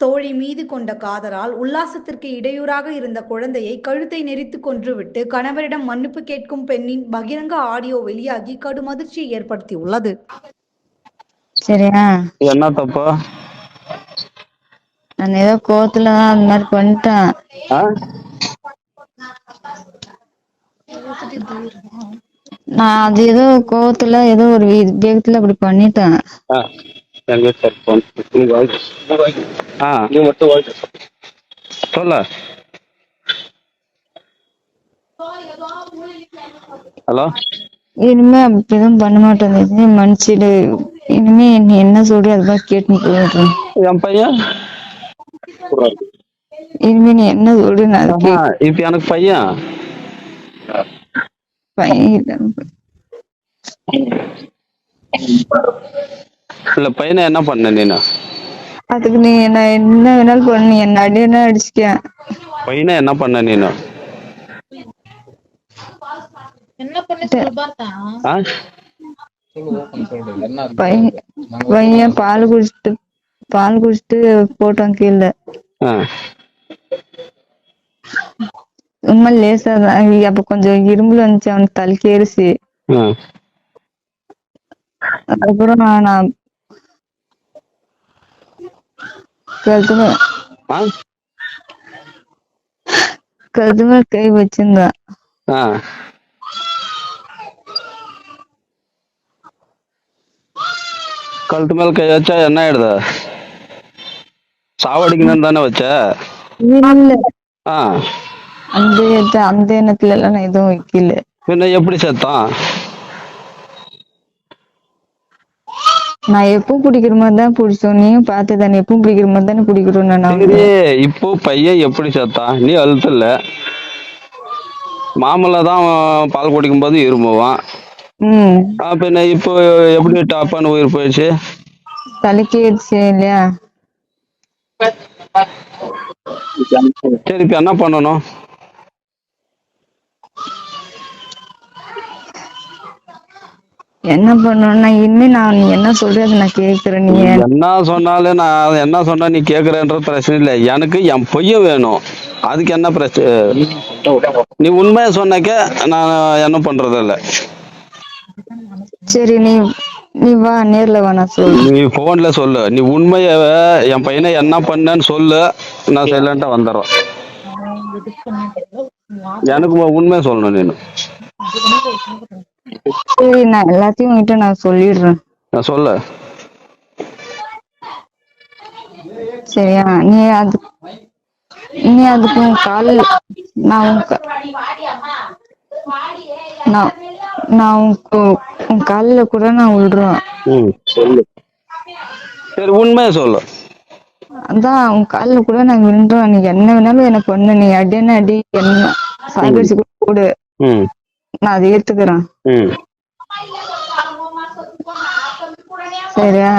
தோழி மீது கொண்ட காதலால் உல்லாசத்திற்கு இடையூறாக இருந்த குழந்தையை கழுத்தை நெரித்து கொன்றுவிட்டு கணவரிடம் மன்னிப்பு கேட்கும் பெண்ணின் பகிரங்க ஆடியோ வெளியாகி கடும் அதிர்ச்சியை ஏற்படுத்தியுள்ளது. சரியா? என்ன தப்பு? நான் ஏதோ கோவத்துல தான் அந்த மாதிரி பண்ணிட்டேன்? நான் அது ஏதோ கோவத்துல ஏதோ ஒரு வேகத்துல அப்படி பண்ணிட்டேன். ஆ. எங்க சார் போன் ஆ நீ மட்டும் சொல்ல ஹலோ இனிமே அப்படி எதுவும் பண்ண மாட்டேன் இனிமே மன்னிச்சிடு இனிமே நீ என்ன சொல்றியோ அது மாதிரி கேட்டு போயிடுறேன் என் பையன் இனிமே நீ என்ன நான் இப்ப எனக்கு பையன் இல்ல பையனை என்ன பண்ண நீனு? அதுக்கு நீ என்ன என்ன வேணாலும் பண்ணு. நீ என்ன அடி என்ன அடிச்சுக்க. பையனை என்ன பண்ண நீனு? என்ன பண்ணி சொல்லு பார்த்தா ஆ? பையன் பையன் பால் குடிச்சிட்டு பால் குடிச்சிட்டு போட்டான் கீழே. சும்மா லேசா தான். அப்ப கொஞ்சம் இரும்புல வந்துச்சு. அவனுக்கு தலைக்கு ஏறிச்சு. அதுக்கப்புறம் நான் கை வச்சிருந்தேன் ஆ. கழுத்து மேல கை வச்சா என்ன ஆயிடுது? சாவடிக்கணும்னு தானே வச்ச? இல்ல. அந்த அந்த எண்ணத்துல எல்லாம் நான் எதுவும் வைக்கல. பின்ன எப்படி செத்தான்? நான் எப்பவும் பிடிக்கிற மாதிரி தான் பிடிச்சோம். நீயும் பார்த்து தானே எப்பவும் பிடிக்கிற மாதிரி தானே பிடிக்கிறோம் நான் இப்போ பையன் எப்படி செத்தான் நீ அழுத்தல. மாமல்ல தான் பால் குடிக்கும் போது இருமுவான். பின்ன இப்போ எப்படி டாப்பான உயிர் போயிடுச்சு? தலைக்கு ஏறிச்சு இல்லையா? சரி இப்ப என்ன பண்ணணும்? என்ன பண்ணணும்னா இனிமே நான் நீ என்ன சொல்ற அதை நான் கேக்குறேன் நீ என்ன சொன்னாலும் நான் என்ன சொன்னா நீ கேக்குறேன்ற பிரச்சனை இல்லை. எனக்கு என் பொய்யும் வேணும். அதுக்கு என்ன பிரச்சனை நீ உண்மையை சொன்னாக்க நான் என்ன பண்றது இல்ல சரி நீ நீ வா நேர்ல வா நான் சொல்றேன். நீ போன்ல சொல்லு. நீ உண்மைய என் பையனை என்ன பண்ணேன்னு சொல்லு. நான் சைலண்டா வந்துடுறேன். எனக்கு உண்மையை சொல்லணும் நீனு. சரி நான் எல்லாத்தையும் உன்கிட்ட நான் சொல்லிடுறேன். நான் சொல்லு. சரியா? நீ அது நீ அதுக்கு உன் கால் நான் உன் கா- நான் நான் உன் கு- உன் கால்ல கூட நான் சொல்லு. சரி உண்மையை சொல்லு. அதான் உன் கால்ல கூட நான் விழுறேன் நீ என்ன வேணாலும் எனக்கு பண்ணு. நீ அடி என்ன அடி என்ன சாகடிச்சு கூட நான் அதை ஏத்துக்கிறேன். சரியா?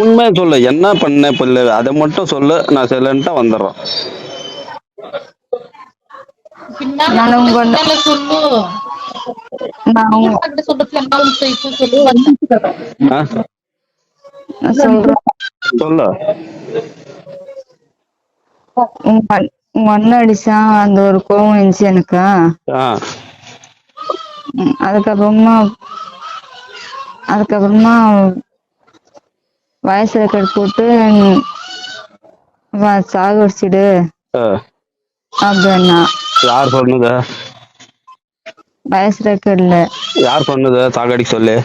உண்மையை சொல்லு என்ன பண்ண பிள்ளை அதை மட்டும் சொல்லு நான் சைலண்டா வந்துடுறேன். நான் உங்க சொல்லு? மண்ணு அடிச்சான் அந்த ஒரு கோவம் இருந்துச்சு எனக்கு. அதுக்கப்புறமா அதுக்கப்புறமா வயசுல கட் போட்டு வா, சாக அடிச்சிடு. அப்படின்னா. யார் சொன்னது? வயசுல கட்ல யார் சொன்னது? சாகடி சொல்லு.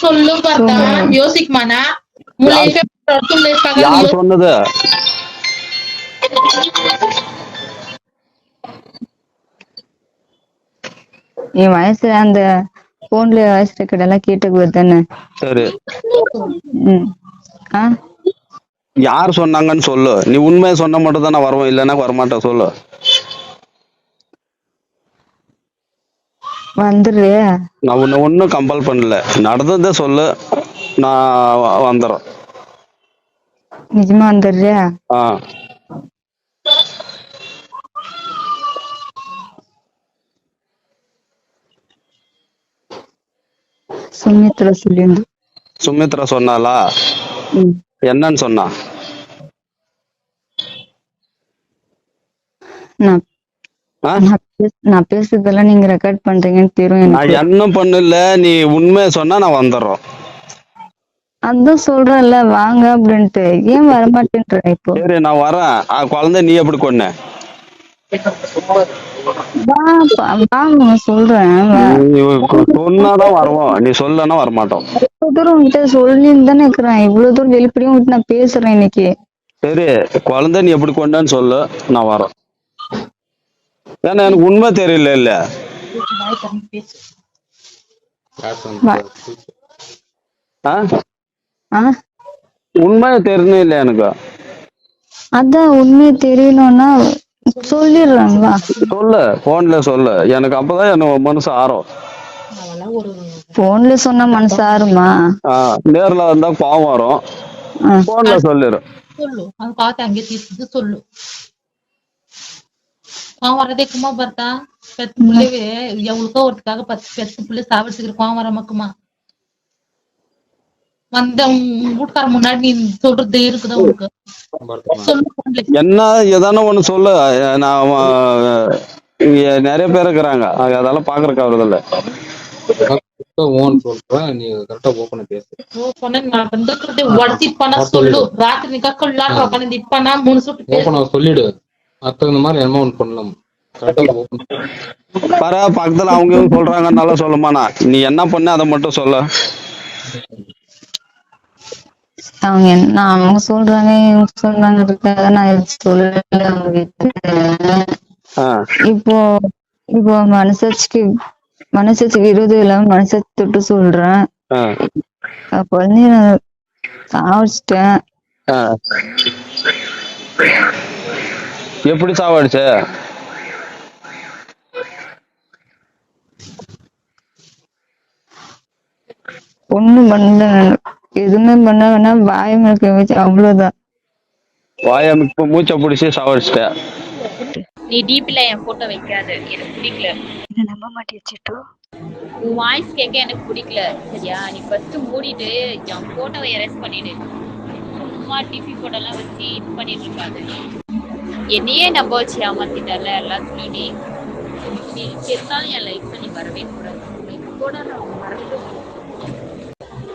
சொல்லு பார்த்தா யோசிக்குமானா யார் சொன்னது? என் வயசுல அந்த போன்ல வயசு ரெக்கார்ட் எல்லாம் கேட்டுக்கு தானே சரி. யார் சொன்னாங்கன்னு சொல்லு. நீ உண்மையை சொன்ன மட்டும் தான் நான் வருவேன் இல்லைன்னா வரமாட்டேன் சொல்லு. வந்துரு. நான் உன்னை ஒன்றும் கம்பல் பண்ணல. நடந்ததை சொல்லு. நான் வந்துடுறேன் நிஜமா வந்துடுறியா? ஆ. சுமித்ரா சொல்லியிருந்து. சுமித்ரா சொன்னாலா. என்னன்னு சொன்னா? நான் பேசுறதெல்லாம் நீங்க ரெக்கார்ட் பண்றீங்கன்னு தெரியும் நான் என்ன பண்ணல நீ உண்மையை சொன்னா நான் வந்துடுறோம். அதான் சொல்றேன்ல வாங்க அப்படின்ட்டு. ஏன் வரமாட்டேன்ற இப்போ? சரி நான் வரேன். ஆ, குழந்தை நீ எப்படி கொன்ன சொன்னாதான் வருவோம் நீ சொல்லனா வரமாட்டோம் இவ்வளவு தூரம் உங்ககிட்ட சொல்லின்னு தானே இருக்கிறேன். இவ்வளவு தூரம் வெளிப்படையும் உங்ககிட்ட நான் பேசுறேன் இன்னைக்கு. சரி குழந்தை நீ எப்படி கொண்டான்னு சொல்லு. நான் வரேன். ஏன்னா எனக்கு உண்மை தெரியல இல்ல. உண்மை தெரியணும் இல்ல எனக்கு? அதான் உண்மையை தெரியணும்னா சொல்லிடுறேன் வா சொல்லு போன்ல சொல்லு எனக்கு அப்பதான் எனக்கு மனசு ஆறும் அவெல்லாம் ஒரு போன்ல சொன்னா மனசு ஆறுமா ஆ, நேர்ல வந்தா பாவம் வரும் ஆ. போன்ல சொல்லிடு சொல்லு ಅದು ಪಾತೆ ಹಂಗೆ ತೀರ್ಸಿದ್ದು ಸೊಲ್ಲು கோவம் வரதே குமா பார்த்தா பெத்து பிள்ளைவே எவ்வளவுக்கோ ஒருத்துக்காக பத்து பெத்து பிள்ளை சாவடிச்சுக்கிற கோவம் வர மக்குமா வந்த உங்க வீட்டுக்கார முன்னாடி நீ சொல்றது இருக்குதா உனக்கு? சொல்லு phone ல. என்ன ஒண்ணு சொல்லு. நான் நிறைய பேர் இருக்கிறாங்க. அதெல்லாம் பாக்குறக்கு ஓன் சொல்றேன் நீ கரெக்டா ஓப்பன் பேசு. நான் சொல்லு சொல்லிடு. அத்த இந்த மாதிரி என்னமோ ஒன்று பண்ணலாம். கரெக்டா ஓப்பன் பாரு பக்கத்துல அவங்க சொல்றாங்கன்னால சொல்லுமாண்ணா நீ என்ன பண்ண அதை மட்டும் சொல்லு. அவங்க என்ன அவங்க சொல்றாங்க இவங்க சொல்றாங்கிறதுக்காக நான் சொல்லல அவங்க இப்போ இப்போ மனசாட்சிக்கு மனசாட்சிக்கு விரோதம் இல்லாம மனசாட்சி தொட்டு சொல்றேன். வந்து நான் சாவடிச்சிட்டேன். எப்படி சாவடிச்ச? ஒண்ணும் பண்ணல. எதுவுமே பண்ண வேணா வாய் முழுக்க வச்சு அவ்வளவுதான். வாய இப்ப மூச்சை பிடிச்சி சாவடிச்சிட்ட நீ டிபில என் போட்டோ வைக்காத. எனக்கு பிடிக்கல. என்ன நம்ப மாட்டியா சிட்டு? உன் வாய்ஸ் கேட்க எனக்கு பிடிக்கல. சரியா? நீ ஃபர்ஸ்ட் மூடிட்டு என் போட்டோவை எரேஸ் பண்ணிடு. சும்மா டிபி போட்டோலாம் வச்சு இது பண்ணிட்டு இருக்காது. என்னையே நம்ப வச்சு ஏமாத்திட்டல எல்லாத்துலயும் நீ. நீ இருந்தாலும் என் லைஃப்ல நீ வரவே கூடாது. கூட நான் வரவே கூடாது.